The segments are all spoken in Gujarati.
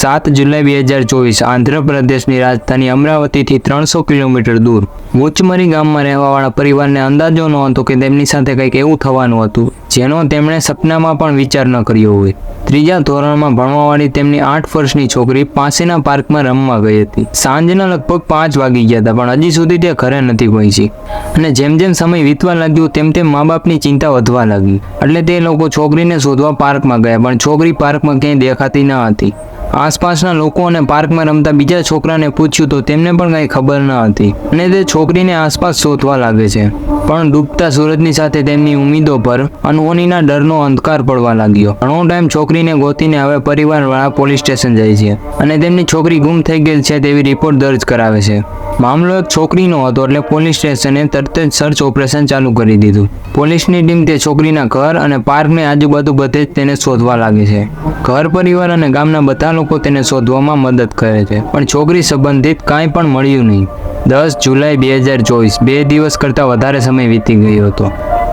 સાત જુલાઈ બે હજાર ચોવીસ આંધ્રપ્રદેશની રાજધાની અમરાવતીથી ત્રણસો કિલોમીટર દૂર. વોચમરી ગામમાં રહેવાવાળા પરિવારને અંદાજો ન હતો કે તેમની સાથે કંઈક એવું થવાનું હતું, જેનો તેમણે સપનામાં પણ વિચાર ન કર્યો હોય. ત્રીજા ધોરણમાં ભણવાવાળી તેમની આઠ વર્ષની છોકરી પાસેના પાર્કમાં રમવા ગઈ હતી. સાંજના લગભગ પાંચ વાગી ગયા હતા, પણ હજી સુધી તે ઘરે નથી પહોંચી અને જેમ જેમ સમય વીતવા લાગ્યો, તેમ તેમ મા બાપની ચિંતા વધવા લાગી. એટલે તે લોકો છોકરીને શોધવા પાર્કમાં ગયા, પણ છોકરી પાર્કમાં ક્યાંય દેખાતી ન હતી. આસપાસના લોકો અને પાર્કમાં રમતા બીજા છોકરાને પૂછ્યું તો તેમને પણ કંઈ ખબર ન હતી. અને તે છોકરીને આસપાસ શોધવા લાગે છે. પણ ડૂબતા સૂરજની સાથે તેમની ઉમેદો પર અનહોનીના ડરનો અંધકાર પડવા લાગ્યો. ઘણો ટાઈમ છોકરીને ગોતીને હવે પરિવારવાળા પોલીસ સ્ટેશન જાય છે. અને તેમની છોકરી ગુમ થઈ ગયેલ છે તેવી રિપોર્ટ દર્જ કરાવે છે. મામલો એક છોકરીનો હતો એટલે પોલીસ સ્ટેશને તરત જ સર્ચ ઓપરેશન ચાલુ કરી દીધું. પોલીસની ટીમ તે છોકરીના ઘર અને પાર્કની આજુબાજુ બધે જ તેને શોધવા લાગે છે. ઘર, પરિવાર અને ગામના બધા લોકો તેને શોધવામાં મદદ કરે છે. પણ છોકરી સંબંધિત કાંઈ પણ મળ્યું નહીં. દસ જુલાઈ બે હજાર ચોવીસ, બે દિવસ કરતાં વધારે સમય વીતી ગયો હતો.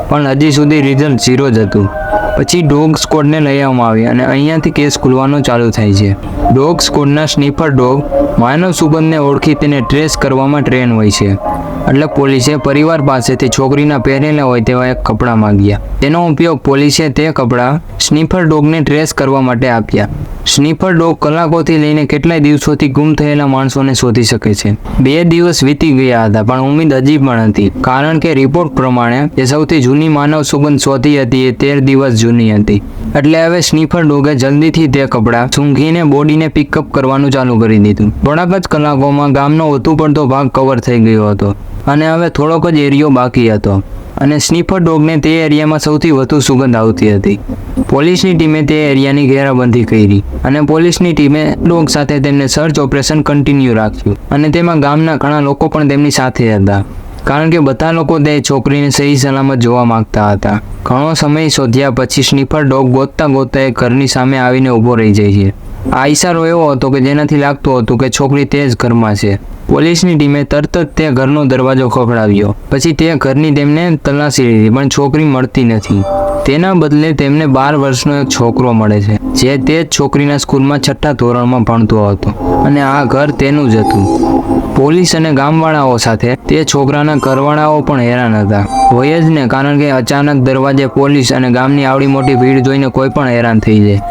પણ હજી સુધી રિઝલ્ટ ઝીરો જ હતું. પછી ડોગ સ્કોડને લઈ આવવામાં આવી અને અહીંયાથી કેસ ખુલવાનો ચાલુ થાય છે. ડોગ સ્કોડના સ્નીફર ડોગ માનવ સુગંધને ઓળખી તેને ટ્રેસ કરવામાં ટ્રેન હોય છે. એટલે પોલીસે પરિવાર પાસેથી છોકરીના પહેરેલા હોય તેવા એક કપડાં માંગ્યા. તેનો ઉપયોગ પોલીસે તે કપડાં સ્નીફર ડોગને ટ્રેસ કરવા માટે આપ્યા. સ્નીફર ડોગ કલાકોથી લઈને કેટલાય દિવસોથી ગુમ થયેલા માણસોને શોધી શકે છે. બે દિવસ વીતી ગયા હતા, પણ ઉમેદ હજી પણ હતી, કારણ કે રિપોર્ટ પ્રમાણે જે સૌથી જૂની માનવ સુગંધ શોધી હતી એ તેર દિવસ જૂની હતી. એટલે હવે સ્નીફર ડોગે જલ્દીથી તે કપડાં સૂંઘીને બોડીને પિકઅપ કરવાનું ચાલુ કરી દીધું. થોડાક જ કલાકોમાં ગામનો વધુ પડતો ભાગ કવર થઈ ગયો હતો. અને હવે થોડોક જ એરિયો બાકી હતો. અને સ્નીફર ડોગને તે એરિયામાં સૌથી વધુ સુગંધ આવતી હતી. પોલીસની ટીમે તે એરિયાની ઘેરાબંધી કરી અને પોલીસની ટીમે ડોગ સાથે તેમને સર્ચ ઓપરેશન કન્ટિન્યુ રાખ્યું. અને તેમાં ગામના ઘણા લોકો પણ તેમની સાથે હતા. કારણ કે બધા લોકો તે છોકરીને સહી સલામત જોવા માંગતા હતા. ઘણો સમય શોધ્યા પછી સ્નીફર ડોગ ગોતતા ગોતતા એ ઘરની સામે આવીને ઊભો રહી જાય છે. આ ઈશારો એવો હતો કે જેનાથી લાગતું હતું કે છોકરી તે જ ઘરમાં છે. પોલીસની ટીમે તરત જ તે ઘરનો દરવાજો ખખડાવ્યો. પછી તે ઘરની તેમને તલાશી લીધી, પણ છોકરી મળતી નથી. તેના બદલે તેમને બાર વર્ષનો એક છોકરો મળે છે, જે તે જ છોકરીના સ્કૂલમાં છઠ્ઠા ધોરણમાં ભણતો હતો. અને આ ઘર તેનું જ હતું. પોલીસ અને ગામવાળાઓ સાથે તે છોકરાના ઘરવાળાઓ પણ હેરાન હતા. હોય જ ને, કારણ કે અચાનક દરવાજે પોલીસ અને ગામની આવડી મોટી ભીડ જોઈને કોઈ પણ હેરાન થઈ જાય.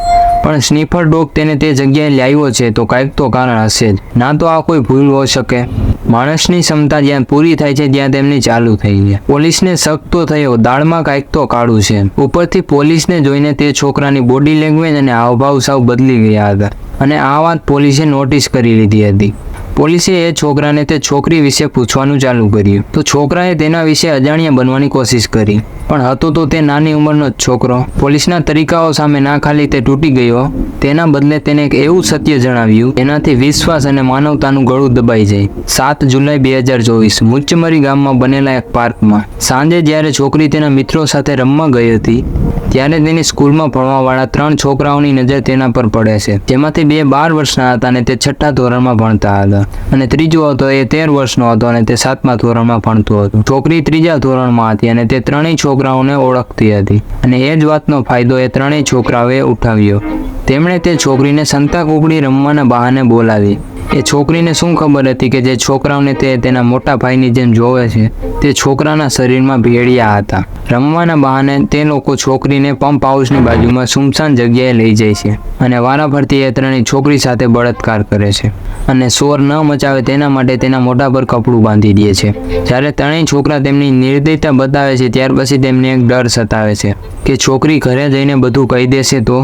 પણ સ્નીફર ડોગ તેને તે જગ્યાએ લાવ્યો છે તો કાંઈક તો કારણ હશે જ. ના તો આ કોઈ ભૂલ હોઈ શકે. માણસની ક્ષમતા જ્યાં પૂરી થાય છે ત્યાં તેમની ચાલુ થઈ છે. પોલીસને શક તો થયો. દાળમાં કાંઈક તો કાળું છે. ઉપરથી પોલીસને જોઈને તે છોકરાની બોડી લેંગ્વેજ અને હાવભાવ સાવ બદલી ગયા હતા. અને આ વાત પોલીસે નોટિસ કરી લીધી હતી. પોલીસે એ છોકરાને તે છોકરી વિશે પૂછવાનું ચાલુ કર્યું. તો છોકરાએ તેના વિશે અજાણ્યા બનવાની કોશિશ કરી. પણ હતો તો તે નાની ઉંમરનો જ છોકરો. પોલીસના તરીકાઓ સામે ના ખાલી તે તૂટી ગયો. તેના બદલે તેને એક એવું સત્ય જણાવ્યું એનાથી વિશ્વાસ અને માનવતાનું ગળું દબાઈ જાય. સાત જુલાઈ બે હજાર ચોવીસ મુચ્ચમરી ગામમાં બનેલા એક પાર્કમાં. સાંજે જ્યારે છોકરી તેના મિત્રો સાથે રમવા ગઈ હતી, ત્યારે તેની સ્કૂલમાં ભણવાવાળા ત્રણ છોકરાઓની નજર તેના પર પડે છે. જેમાંથી બે બાર વર્ષના હતા અને તે છઠ્ઠા ધોરણમાં ભણતા હતા. અને ત્રીજો હતો એ તેર વર્ષનો હતો અને તે સાતમા ધોરણમાં ભણતો હતો. છોકરી ત્રીજા ધોરણમાં હતી અને તે ત્રણેય છોકરાઓને ઓળખતી હતી. અને એ જ વાતનો ફાયદો એ ત્રણેય છોકરાઓએ ઉઠાવ્યો. તેમણે તે છોકરીને સંતા કુકડી રમવાના બહાને બોલાવી. એ છોકરીને શું ખબર હતી કે જે છોકરાઓને તે તેના મોટા ભાઈની જેમ જોવે છે, તે છોકરાના શરીરમાં ભેળિયા હતા. રમવાના બહાને તે લોકો છોકરીને પંપ હાઉસની બાજુમાં સુમસાન જગ્યાએ લઈ જાય છે અને વારાફરતી એ ત્રણેય છોકરી સાથે બળાત્કાર કરે છે અને શોર ન મચાવે તેના માટે તેના મોઢા પર કપડું બાંધી દે છે. જ્યારે ત્રણેય છોકરા તેમની નિર્દયતા બતાવે છે, ત્યાર પછી તેમને એક ડર સતાવે છે કે છોકરી ઘરે જઈને બધું કહી દેશે તો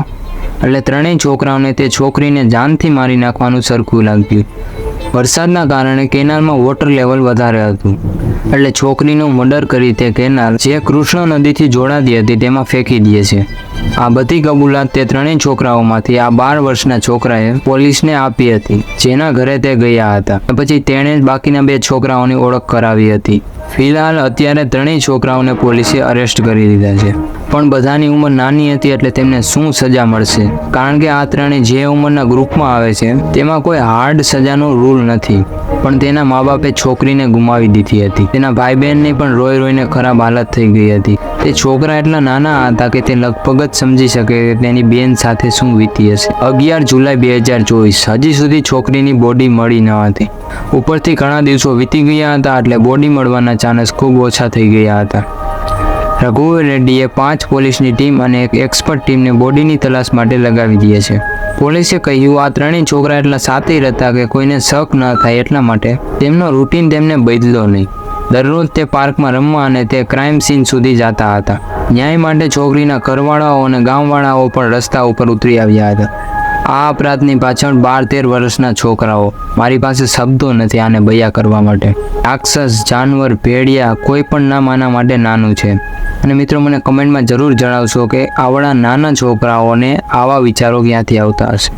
એટલે ત્રણેય છોકરાઓને તે છોકરીને જાનથી મારી નાખવાનું સરખું લાગ્યું. વરસાદના કારણે કેનાલમાં વોટર લેવલ વધારે હતું. એટલે છોકરીનું મર્ડર કરી તે કેનાલ જે કૃષ્ણ નદીથી જોડાતી હતી તેમાં ફેંકી દે છે. આ બધી કબૂલાત તે ત્રણેય છોકરાઓમાંથી આ બાર વર્ષના છોકરાએ પોલીસને આપી હતી, જેના ઘરે તે ગયા હતા. પછી તેણે જ બાકીના બે છોકરાઓની ઓળખ કરાવી હતી. ફિલહાલ અત્યારે ત્રણેય છોકરાઓને પોલીસે અરેસ્ટ કરી દીધા છે. પણ બધાની ઉંમર નાની હતી એટલે તેમને શું સજા મળશે? કારણ કે આ ત્રણેય જે ઉંમરના ગ્રુપમાં આવે છે, તેમાં કોઈ હાર્ડ સજાનો રૂલ નથી. પણ તેના મા બાપે છોકરીને ગુમાવી દીધી હતી. તેના ભાઈ બહેનની પણ રોઈ રોઈને ખરાબ હાલત થઈ ગઈ હતી. તે છોકરા એટલા નાના હતા કે તે લગભગ જ સમજી શકે કે તેની બેન સાથે શું વીતી હશે. અગિયાર જુલાઈ બે હજાર ચોવીસ, હજી સુધી છોકરીની બોડી મળી ન હતી. ઉપરથી ઘણા દિવસો વીતી ગયા હતા એટલે બોડી મળવાના ચાન્સ ખૂબ ઓછા થઈ ગયા હતા. રઘુવીર રેડ્ડીએ પાંચ પોલીસની ટીમ અને એક એક્સપર્ટ ટીમને બોડીની તલાશ માટે લગાવી દીધી છે. પોલીસે કહ્યું, આ ત્રણેય છોકરા એટલા સાથે હતા કે કોઈને શક ન થાય એટલા માટે તેમનો રૂટીન તેમને બદલો નહીં. દરરોજ તે પાર્કમાં રમવા અને તે ક્રાઇમ સીન સુધી જતા હતા. ન્યાય માટે છોકરીના ઘરવાળાઓ અને ગામવાળાઓ પણ રસ્તા ઉપર ઉતરી આવ્યા હતા. આ અપરાધની પાછળ બાર તેર વર્ષના છોકરાઓ. મારી પાસે શબ્દો નથી આને બયા કરવા માટે. રાક્ષસ, જાનવર, ભેડિયા કોઈ પણ નામ આના માટે નાનું છે. અને મિત્રો, મને કમેન્ટમાં જરૂર જણાવશો કે આવડા નાના છોકરાઓને આવા વિચારો ક્યાંથી આવતા હશે?